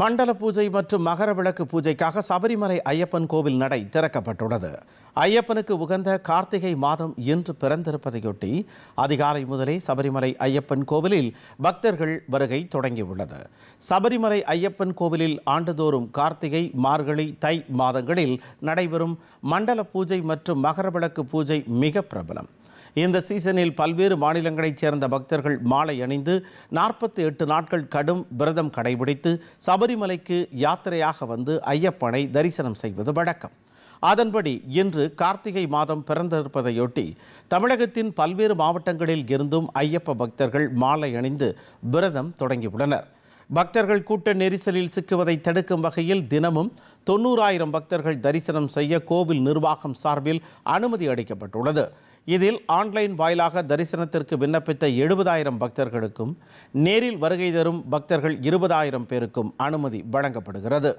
மண்டல பூஜை மற்றும் மகர விளக்கு பூஜைக்காக சபரிமலை ஐயப்பன் கோவில் நடை திறக்கப்பட்டுள்ளது. ஐயப்பனுக்கு உகந்த கார்த்திகை மாதம் இன்று பிறந்திருப்பதையொட்டி அதிகாலை முதலே சபரிமலை ஐயப்பன் கோவிலில் பக்தர்கள் வருகை தொடங்கியுள்ளது. சபரிமலை ஐயப்பன் கோவிலில் ஆண்டுதோறும் கார்த்திகை மார்கழி தை மாதங்களில் நடைபெறும் மண்டல பூஜை மற்றும் மகர விளக்கு பூஜை மிக பிரபலம். இந்த சீசனில் பல்வேறு மாநிலங்களைச் சேர்ந்த பக்தர்கள் மாலை அணிந்து நாற்பத்தி எட்டு நாட்கள் கடும் விரதம் கடைபிடித்து சபரிமலைக்கு யாத்திரையாக வந்து ஐயப்பனை தரிசனம் செய்வது வழக்கம். அதன்படி இன்று கார்த்திகை மாதம் பிறந்திருப்பதையொட்டி தமிழகத்தின் பல்வேறு மாவட்டங்களில் இருந்தும் ஐயப்ப பக்தர்கள் மாலை அணிந்து விரதம் தொடங்கியுள்ளனர். பக்தர்கள் கூட்ட நெரிசலில் சிக்குவதை தடுக்கும் வகையில் தினமும் தொண்ணூறாயிரம் பக்தர்கள் தரிசனம் செய்ய கோவில் நிர்வாகம் சார்பில் அனுமதி அளிக்கப்பட்டுள்ளது. இதில் ஆன்லைன் வாயிலாக தரிசனத்திற்கு விண்ணப்பித்த எழுபதாயிரம் பக்தர்களுக்கும் நேரில் வருகை தரும் பக்தர்கள் இருபதாயிரம் பேருக்கும் அனுமதி வழங்கப்படுகிறது.